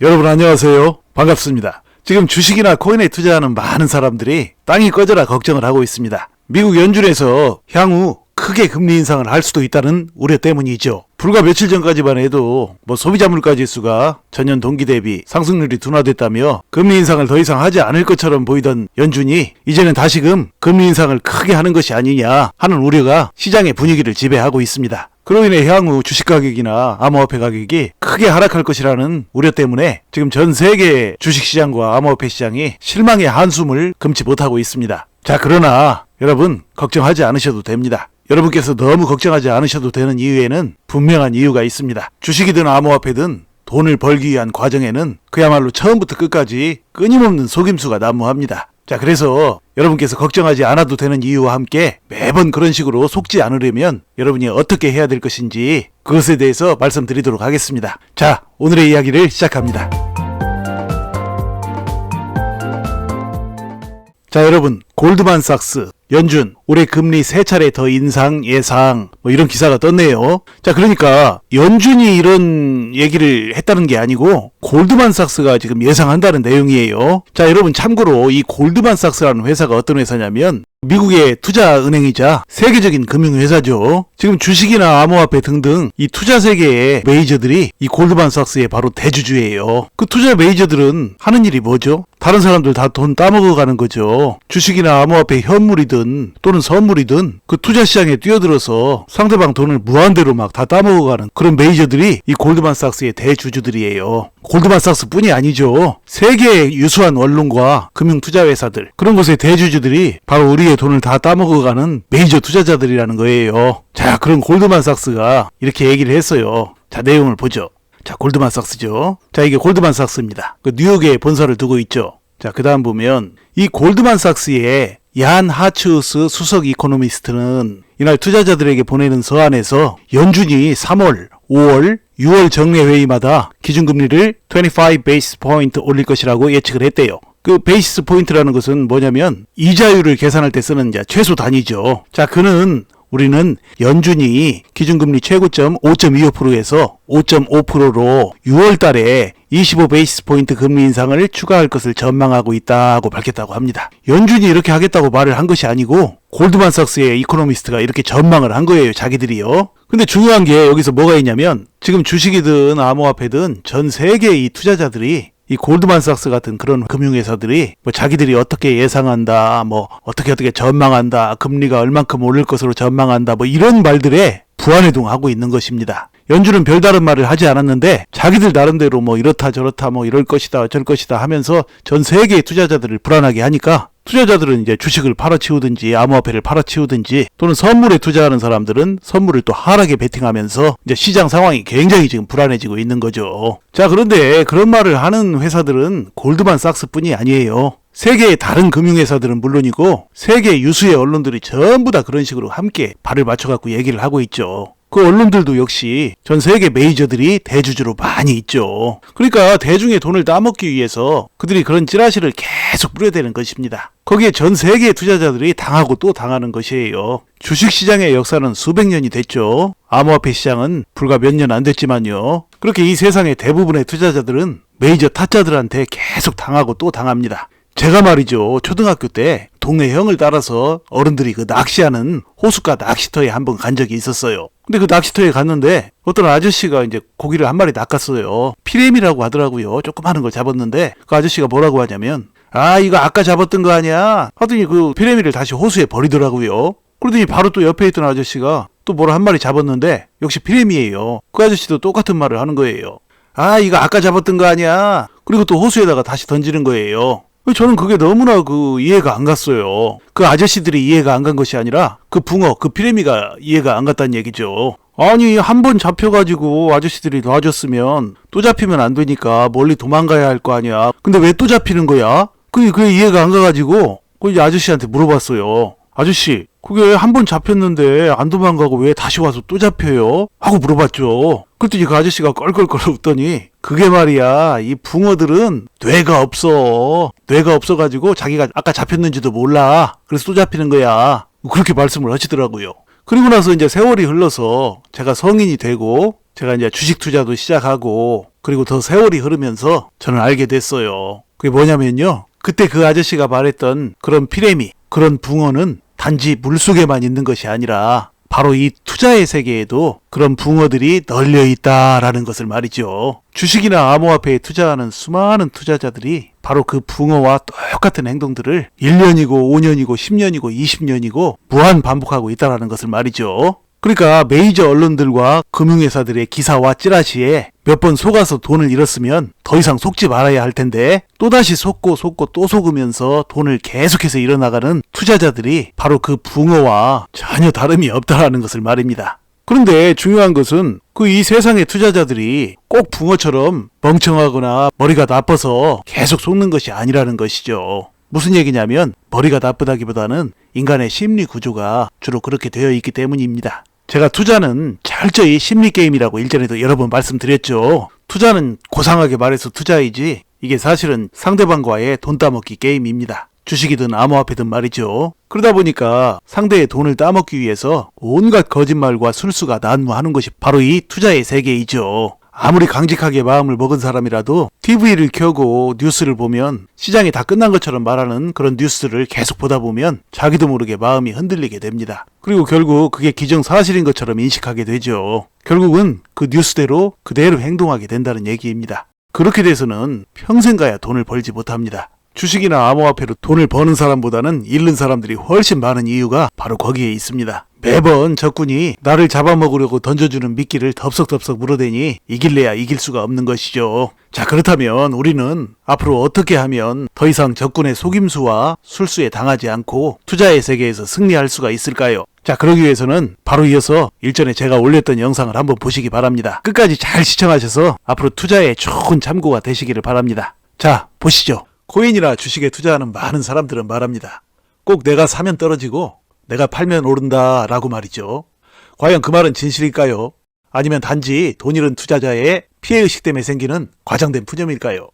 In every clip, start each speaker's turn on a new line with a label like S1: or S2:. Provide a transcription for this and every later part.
S1: 여러분 안녕하세요. 반갑습니다. 지금 주식이나 코인에 투자하는 많은 사람들이 땅이 꺼져라 걱정을 하고 있습니다. 미국 연준에서 향후 크게 금리 인상을 할 수도 있다는 우려 때문이죠. 불과 며칠 전까지만 해도 뭐 소비자 물가 지수가 전년 동기 대비 상승률이 둔화됐다며 금리 인상을 더 이상 하지 않을 것처럼 보이던 연준이 이제는 다시금 금리 인상을 크게 하는 것이 아니냐 하는 우려가 시장의 분위기를 지배하고 있습니다. 그로 인해 향후 주식 가격이나 암호화폐 가격이 크게 하락할 것이라는 우려 때문에 지금 전 세계 주식 시장과 암호화폐 시장이 실망의 한숨을 금치 못하고 있습니다. 자, 그러나 여러분 걱정하지 않으셔도 됩니다. 여러분께서 너무 걱정하지 않으셔도 되는 이유에는 분명한 이유가 있습니다. 주식이든 암호화폐든 돈을 벌기 위한 과정에는 그야말로 처음부터 끝까지 끊임없는 속임수가 난무합니다. 자, 그래서 여러분께서 걱정하지 않아도 되는 이유와 함께 매번 그런 식으로 속지 않으려면 여러분이 어떻게 해야 될 것인지 그것에 대해서 말씀드리도록 하겠습니다. 자, 오늘의 이야기를 시작합니다. 자, 여러분, 골드만삭스, 연준, 올해 금리 세 차례 더 인상 예상, 뭐 이런 기사가 떴네요. 자, 그러니까 연준이 이런 얘기를 했다는 게 아니고 골드만삭스가 지금 예상한다는 내용이에요. 자, 여러분 참고로 이 골드만삭스라는 회사가 어떤 회사냐면 미국의 투자 은행이자 세계적인 금융회사죠. 지금 주식이나 암호화폐 등등 이 투자 세계의 메이저들이 이 골드만삭스의 바로 대주주예요. 그 투자 메이저들은 하는 일이 뭐죠? 다른 사람들 다 돈 따먹어 가는 거죠. 주식이나 암호화폐 현물이든 또는 선물이든 그 투자 시장에 뛰어들어서 상대방 돈을 무한대로 막 다 따먹어 가는 그런 메이저들이 이 골드만삭스의 대주주들이에요. 골드만삭스뿐이 아니죠. 세계의 유수한 원룸과 금융 투자 회사들 그런 곳의 대주주들이 바로 우리의 돈을 다 따먹어 가는 메이저 투자자들이라는 거예요. 자, 그런 골드만삭스가 이렇게 얘기를 했어요. 자, 내용을 보죠. 자, 골드만삭스죠. 자, 이게 골드만삭스입니다. 그 뉴욕에 본사를 두고 있죠. 자, 그 다음 보면 이 골드만삭스의 얀 하츠우스 수석 이코노미스트는 이날 투자자들에게 보내는 서한에서 연준이 3월, 5월, 6월 정례 회의마다 기준금리를 25 베이스 포인트 올릴 것이라고 예측을 했대요. 그 베이스 포인트라는 것은 뭐냐면 이자율을 계산할 때 쓰는 최소 단위죠. 자, 그는 우리는 연준이 기준금리 최고점 5.25%에서 5.5%로 6월 달에 25 베이스 포인트 금리 인상을 추가할 것을 전망하고 있다고 밝혔다고 합니다. 연준이 이렇게 하겠다고 말을 한 것이 아니고 골드만삭스의 이코노미스트가 이렇게 전망을 한 거예요, 자기들이요. 근데 중요한 게 여기서 뭐가 있냐면 지금 주식이든 암호화폐든 전 세계의 이 투자자들이 이 골드만삭스 같은 그런 금융회사들이 뭐 자기들이 어떻게 예상한다, 뭐 어떻게 어떻게 전망한다, 금리가 얼만큼 오를 것으로 전망한다, 뭐 이런 말들에 부안해동하고 있는 것입니다. 연준은 별다른 말을 하지 않았는데 자기들 나름대로 뭐 이렇다 저렇다 뭐 이럴 것이다 저럴 것이다 하면서 전 세계의 투자자들을 불안하게 하니까 투자자들은 이제 주식을 팔아치우든지 암호화폐를 팔아치우든지 또는 선물에 투자하는 사람들은 선물을 또 하락에 베팅하면서 이제 시장 상황이 굉장히 지금 불안해지고 있는 거죠. 자 그런데 그런 말을 하는 회사들은 골드만삭스뿐이 아니에요. 세계의 다른 금융회사들은 물론이고 세계 유수의 언론들이 전부 다 그런 식으로 함께 발을 맞춰갖고 얘기를 하고 있죠. 그 언론들도 역시 전 세계 메이저들이 대주주로 많이 있죠. 그러니까 대중의 돈을 따먹기 위해서 그들이 그런 찌라시를 계속 뿌려대는 것입니다. 거기에 전 세계의 투자자들이 당하고 또 당하는 것이에요. 주식 시장의 역사는 수백 년이 됐죠. 암호화폐 시장은 불과 몇 년 안 됐지만요. 그렇게 이 세상의 대부분의 투자자들은 메이저 타짜들한테 계속 당하고 또 당합니다. 제가 말이죠. 초등학교 때 동네 형을 따라서 어른들이 그 낚시하는 호숫가 낚시터에 한번 간 적이 있었어요. 근데 그 낚시터에 갔는데 어떤 아저씨가 이제 고기를 한 마리 낚았어요. 피레미라고 하더라고요. 조그마한 걸 잡았는데 그 아저씨가 뭐라고 하냐면 아 이거 아까 잡았던 거 아니야? 하더니 그 피레미를 다시 호수에 버리더라고요. 그러더니 바로 또 옆에 있던 아저씨가 또뭘한 마리 잡았는데 역시 피레미예요. 그 아저씨도 똑같은 말을 하는 거예요. 아 이거 아까 잡았던 거 아니야? 그리고 또 호수에다가 다시 던지는 거예요. 저는 그게 너무나 그 이해가 안 갔어요. 그 아저씨들이 이해가 안 간 것이 아니라 그 붕어, 그 피레미가 이해가 안 갔다는 얘기죠. 아니 한 번 잡혀가지고 아저씨들이 놔줬으면 또 잡히면 안 되니까 멀리 도망가야 할 거 아니야. 근데 왜 또 잡히는 거야? 그게 그게 이해가 안 가가지고 그 아저씨한테 물어봤어요. 아저씨 그게 한 번 잡혔는데 안 도망가고 왜 다시 와서 또 잡혀요? 하고 물어봤죠. 그랬더니 그 아저씨가 껄껄껄 웃더니 그게 말이야 이 붕어들은 뇌가 없어 뇌가 없어가지고 자기가 아까 잡혔는지도 몰라 그래서 또 잡히는 거야 그렇게 말씀을 하시더라고요 그리고 나서 이제 세월이 흘러서 제가 성인이 되고 제가 이제 주식 투자도 시작하고 그 그리고 더 세월이 흐르면서 저는 알게 됐어요. 그게 뭐냐면요. 그때 그 아저씨가 말했던 그런 피레미, 그런 붕어는 단지 물속에만 있는 것이 아니라 바로 이 투자의 세계에도 그런 붕어들이 널려 있다라는 것을 말이죠. 주식이나 암호화폐에 투자하는 수많은 투자자들이 바로 그 붕어와 똑같은 행동들을 1년이고 5년이고 10년이고 20년이고 무한 반복하고 있다라는 것을 말이죠. 그러니까 메이저 언론들과 금융회사들의 기사와 찌라시에 몇 번 속아서 돈을 잃었으면 더 이상 속지 말아야 할 텐데 또다시 속고 속고 또 속으면서 돈을 계속해서 잃어나가는 투자자들이 바로 그 붕어와 전혀 다름이 없다라는 것을 말입니다. 그런데 중요한 것은 그 이 세상의 투자자들이 꼭 붕어처럼 멍청하거나 머리가 나빠서 계속 속는 것이 아니라는 것이죠. 무슨 얘기냐면 머리가 나쁘다기보다는 인간의 심리 구조가 주로 그렇게 되어 있기 때문입니다. 제가 투자는 철저히 심리 게임이라고 일전에도 여러 번 말씀드렸죠. 투자는 고상하게 말해서 투자이지 이게 사실은 상대방과의 돈 따먹기 게임입니다. 주식이든 암호화폐든 말이죠. 그러다 보니까 상대의 돈을 따먹기 위해서 온갖 거짓말과 술수가 난무하는 것이 바로 이 투자의 세계이죠. 아무리 강직하게 마음을 먹은 사람이라도 TV를 켜고 뉴스를 보면 시장이 다 끝난 것처럼 말하는 그런 뉴스를 계속 보다 보면 자기도 모르게 마음이 흔들리게 됩니다. 그리고 결국 그게 기정사실인 것처럼 인식하게 되죠. 결국은 그 뉴스대로 그대로 행동하게 된다는 얘기입니다. 그렇게 돼서는 평생 가야 돈을 벌지 못합니다. 주식이나 암호화폐로 돈을 버는 사람보다는 잃는 사람들이 훨씬 많은 이유가 바로 거기에 있습니다. 매번 적군이 나를 잡아먹으려고 던져주는 미끼를 덥석덥석 물어대니 이길래야 이길 수가 없는 것이죠. 자, 그렇다면 우리는 앞으로 어떻게 하면 더 이상 적군의 속임수와 술수에 당하지 않고 투자의 세계에서 승리할 수가 있을까요? 자, 그러기 위해서는 바로 이어서 일전에 제가 올렸던 영상을 한번 보시기 바랍니다. 끝까지 잘 시청하셔서 앞으로 투자에 좋은 참고가 되시기를 바랍니다. 자, 보시죠. 코인이나 주식에 투자하는 많은 사람들은 말합니다. 꼭 내가 사면 떨어지고 내가 팔면 오른다 라고 말이죠. 과연 그 말은 진실일까요? 아니면 단지 돈 잃은 투자자의 피해의식 때문에 생기는 과장된 푸념일까요?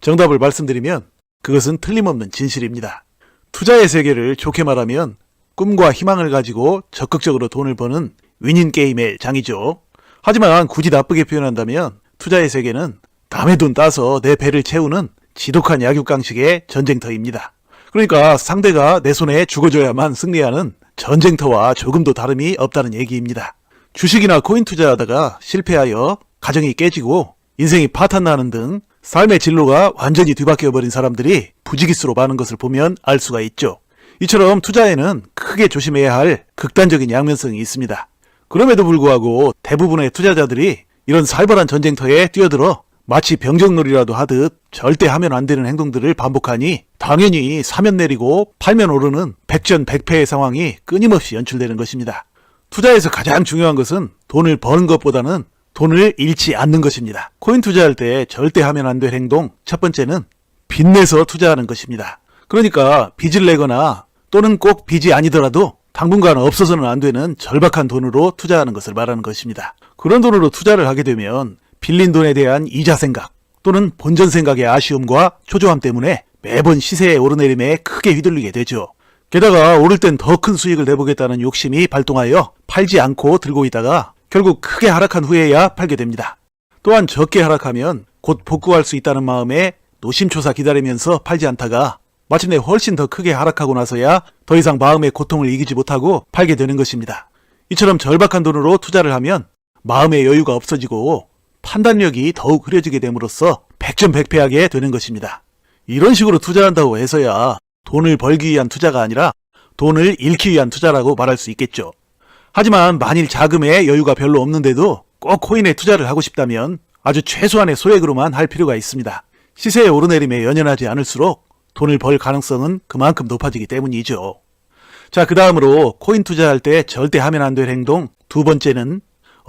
S1: 정답을 말씀드리면 그것은 틀림없는 진실입니다. 투자의 세계를 좋게 말하면 꿈과 희망을 가지고 적극적으로 돈을 버는 위닝 게임의 장이죠. 하지만 굳이 나쁘게 표현한다면 투자의 세계는 남의 돈 따서 내 배를 채우는 지독한 약육강식의 전쟁터입니다. 그러니까 상대가 내 손에 죽어줘야만 승리하는 전쟁터와 조금도 다름이 없다는 얘기입니다. 주식이나 코인 투자하다가 실패하여 가정이 깨지고 인생이 파탄나는 등 삶의 진로가 완전히 뒤바뀌어 버린 사람들이 부지기수로 많은 것을 보면 알 수가 있죠. 이처럼 투자에는 크게 조심해야 할 극단적인 양면성이 있습니다. 그럼에도 불구하고 대부분의 투자자들이 이런 살벌한 전쟁터에 뛰어들어 마치 병정놀이라도 하듯 절대 하면 안 되는 행동들을 반복하니 당연히 사면 내리고 팔면 오르는 백전백패의 상황이 끊임없이 연출되는 것입니다. 투자에서 가장 중요한 것은 돈을 버는 것보다는 돈을 잃지 않는 것입니다. 코인 투자할 때 절대 하면 안 될 행동 첫 번째는 빚내서 투자하는 것입니다. 그러니까 빚을 내거나 또는 꼭 빚이 아니더라도 당분간 없어서는 안 되는 절박한 돈으로 투자하는 것을 말하는 것입니다. 그런 돈으로 투자를 하게 되면 빌린 돈에 대한 이자 생각 또는 본전 생각의 아쉬움과 초조함 때문에 매번 시세의 오르내림에 크게 휘둘리게 되죠. 게다가 오를 땐 더 큰 수익을 내보겠다는 욕심이 발동하여 팔지 않고 들고 있다가 결국 크게 하락한 후에야 팔게 됩니다. 또한 적게 하락하면 곧 복구할 수 있다는 마음에 노심초사 기다리면서 팔지 않다가 마침내 훨씬 더 크게 하락하고 나서야 더 이상 마음의 고통을 이기지 못하고 팔게 되는 것입니다. 이처럼 절박한 돈으로 투자를 하면 마음의 여유가 없어지고 판단력이 더욱 흐려지게 됨으로써 백전백패하게 되는 것입니다. 이런 식으로 투자한다고 해서야 돈을 벌기 위한 투자가 아니라 돈을 잃기 위한 투자라고 말할 수 있겠죠. 하지만 만일 자금에 여유가 별로 없는데도 꼭 코인에 투자를 하고 싶다면 아주 최소한의 소액으로만 할 필요가 있습니다. 시세의 오르내림에 연연하지 않을수록 돈을 벌 가능성은 그만큼 높아지기 때문이죠. 자, 그 다음으로 코인 투자할 때 절대 하면 안 될 행동 두 번째는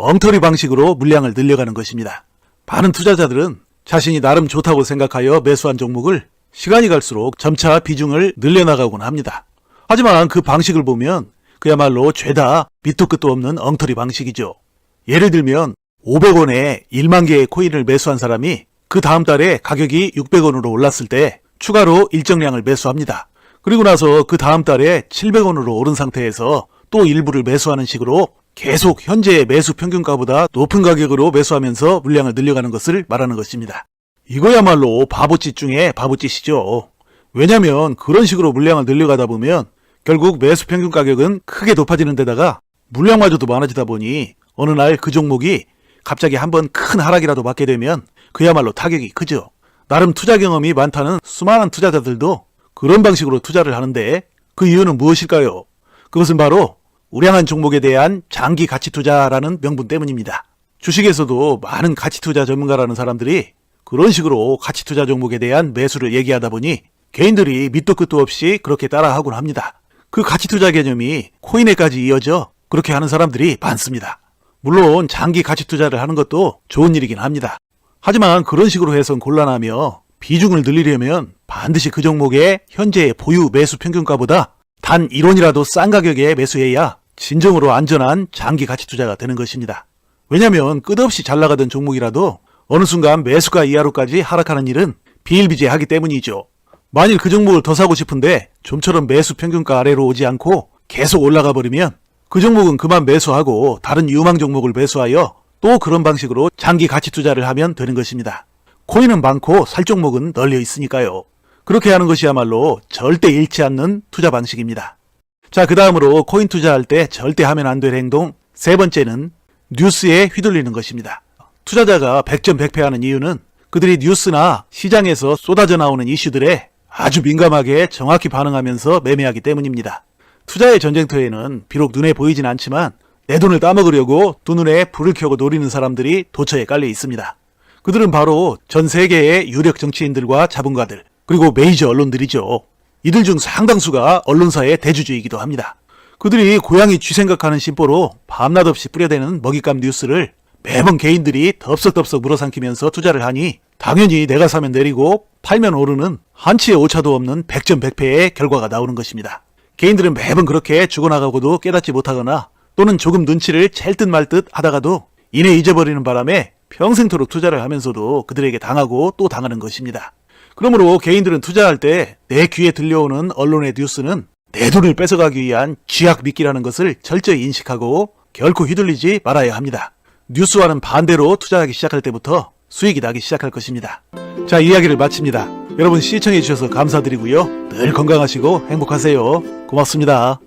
S1: 엉터리 방식으로 물량을 늘려가는 것입니다. 많은 투자자들은 자신이 나름 좋다고 생각하여 매수한 종목을 시간이 갈수록 점차 비중을 늘려나가곤 합니다. 하지만 그 방식을 보면 그야말로 죄다 밑도 끝도 없는 엉터리 방식이죠. 예를 들면 500원에 1만 개의 코인을 매수한 사람이 그 다음 달에 가격이 600원으로 올랐을 때 추가로 일정량을 매수합니다. 그리고 나서 그 다음 달에 700원으로 오른 상태에서 또 일부를 매수하는 식으로 계속 현재의 매수 평균가보다 높은 가격으로 매수하면서 물량을 늘려가는 것을 말하는 것입니다. 이거야말로 바보짓 중에 바보짓이죠. 왜냐면 그런 식으로 물량을 늘려가다 보면 결국 매수 평균 가격은 크게 높아지는 데다가 물량마저도 많아지다 보니 어느 날 그 종목이 갑자기 한번 큰 하락이라도 맞게 되면 그야말로 타격이 크죠. 나름 투자 경험이 많다는 수많은 투자자들도 그런 방식으로 투자를 하는데 그 이유는 무엇일까요? 그것은 바로 우량한 종목에 대한 장기 가치 투자라는 명분 때문입니다. 주식에서도 많은 가치 투자 전문가라는 사람들이 그런 식으로 가치 투자 종목에 대한 매수를 얘기하다 보니 개인들이 밑도 끝도 없이 그렇게 따라하곤 합니다. 그 가치 투자 개념이 코인에까지 이어져 그렇게 하는 사람들이 많습니다. 물론 장기 가치 투자를 하는 것도 좋은 일이긴 합니다. 하지만 그런 식으로 해선 곤란하며 비중을 늘리려면 반드시 그 종목의 현재의 보유 매수 평균가보다 단 1원이라도 싼 가격에 매수해야 진정으로 안전한 장기 가치 투자가 되는 것입니다. 왜냐하면 끝없이 잘 나가던 종목이라도 어느 순간 매수가 이하로까지 하락하는 일은 비일비재하기 때문이죠. 만일 그 종목을 더 사고 싶은데 좀처럼 매수 평균가 아래로 오지 않고 계속 올라가 버리면 그 종목은 그만 매수하고 다른 유망 종목을 매수하여 또 그런 방식으로 장기 가치 투자를 하면 되는 것입니다. 코인은 많고 살 종목은 널려 있으니까요. 그렇게 하는 것이야말로 절대 잃지 않는 투자 방식입니다. 자, 그 다음으로 코인 투자할 때 절대 하면 안 될 행동 세 번째는 뉴스에 휘둘리는 것입니다. 투자자가 100점 100패하는 이유는 그들이 뉴스나 시장에서 쏟아져 나오는 이슈들에 아주 민감하게 정확히 반응하면서 매매하기 때문입니다. 투자의 전쟁터에는 비록 눈에 보이진 않지만 내 돈을 따먹으려고 두 눈에 불을 켜고 노리는 사람들이 도처에 깔려 있습니다. 그들은 바로 전 세계의 유력 정치인들과 자본가들, 그리고 메이저 언론들이죠. 이들 중 상당수가 언론사의 대주주이기도 합니다. 그들이 고양이 쥐 생각하는 심보로 밤낮 없이 뿌려대는 먹잇감 뉴스를 매번 개인들이 덥석덥석 물어삼키면서 투자를 하니 당연히 내가 사면 내리고 팔면 오르는 한치의 오차도 없는 100점 100패의 결과가 나오는 것입니다. 개인들은 매번 그렇게 죽어나가고도 깨닫지 못하거나 또는 조금 눈치를 챌 듯 말 듯 하다가도 이내 잊어버리는 바람에 평생토록 투자를 하면서도 그들에게 당하고 또 당하는 것입니다. 그러므로 개인들은 투자할 때 내 귀에 들려오는 언론의 뉴스는 내 돈을 뺏어가기 위한 쥐약 미끼라는 것을 철저히 인식하고 결코 휘둘리지 말아야 합니다. 뉴스와는 반대로 투자하기 시작할 때부터 수익이 나기 시작할 것입니다. 자, 이야기를 마칩니다. 여러분 시청해주셔서 감사드리고요. 늘 건강하시고 행복하세요. 고맙습니다.